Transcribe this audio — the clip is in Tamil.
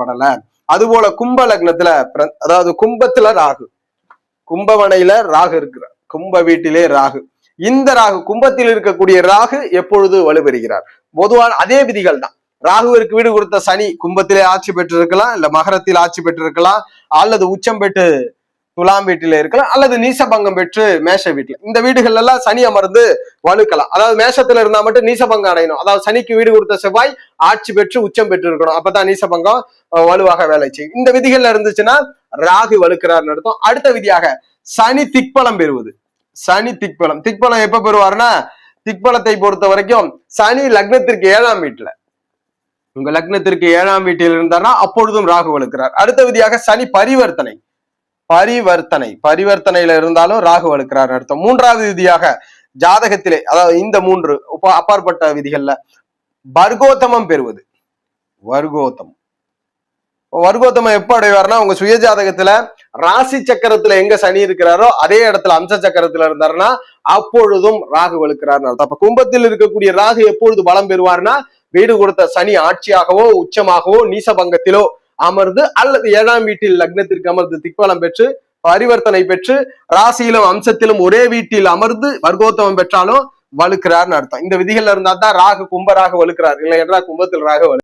படல. அதுபோல கும்ப லக்னத்துல அதாவது கும்பத்துல ராகு. கும்பவனையில ராகு இருக்கிறார். கும்ப வீட்டிலே ராகு. இந்த ராகு கும்பத்தில் இருக்கக்கூடிய ராகு எப்பொழுது வலுப்பெறுகிறார் பொதுவான அதே விதிகள் தான். ராகுவிற்கு வீடு கொடுத்த சனி கும்பத்திலே ஆட்சி பெற்றிருக்கலாம் இல்ல மகரத்தில் ஆட்சி பெற்றிருக்கலாம் அல்லது உச்சம் பெற்று துலாம் வீட்டில இருக்கலாம் அல்லது நீசபங்கம் பெற்று மேஷ வீட்டுல. இந்த வீடுகள் எல்லாம் சனி அமர்ந்து வலுக்கலாம். அதாவது மேஷத்துல இருந்தா மட்டும் நீசபங்கம் அடையணும். அதாவது சனிக்கு வீடு கொடுத்த செவ்வாய் ஆட்சி பெற்று உச்சம் பெற்று இருக்கணும் அப்பதான் நீசபங்கம் வலுவாக வேலை செய்யும். இந்த விதிகள்ல இருந்துச்சுன்னா ராகு வலுக்கிறார் அர்த்தம். அடுத்த விதியாக சனி திக்பலம் பெறுவது. சனி திக்பலம். திக்பலம் எப்ப பெறுவாருன்னா திக்பலத்தை பொறுத்த வரைக்கும் சனி லக்னத்திற்கு ஏழாம் வீட்டுல. உங்க லக்னத்திற்கு ஏழாம் வீட்டில் இருந்தார்னா அப்பொழுதும் ராகு வலுக்கிறார். அடுத்த விதியாக சனி பரிவர்த்தனை. பரிவர்த்தனை. பரிவர்த்தனையில இருந்தாலும் ராகு வலுக்கிறார் அர்த்தம். மூன்றாவது விதியாக ஜாதகத்திலே அதாவது இந்த மூன்று அப்பாற்பட்ட விதிகள்ல வர்க்கோத்தமம் பெறுவது. வர்கோத்தமம் வர்க்கோத்தமம் எப்ப அடைவார்னா உங்க சுய ஜாதகத்துல ராசி சக்கரத்துல எங்க சனி இருக்கிறாரோ அதே இடத்துல அம்ச சக்கரத்துல இருந்தாருன்னா அப்பொழுதும் ராகு வலுக்கிறார் அர்த்தம். அப்ப கும்பத்தில் இருக்கக்கூடிய ராகு எப்பொழுது பலம் பெறுவார்னா வீடு கொடுத்த சனி ஆட்சியாகவோ உச்சமாகவோ நீசபங்கத்திலோ அமர்ந்து அல்லது ஏழாம் வீட்டில் லக்னத்திற்கு அமர்ந்து திக்பலம் பெற்று பரிவர்த்தனை பெற்று ராசியிலும் அம்சத்திலும் ஒரே வீட்டில் அமர்ந்து வர்க்கோத்தமம் பெற்றாலும் வலுக்கிறார்னு அர்த்தம். இந்த விதிகள்ல இருந்தா தான் ராகு கும்ப ராக வலுக்கிறார். இல்லை என்றால் கும்பத்தில் ராக வலு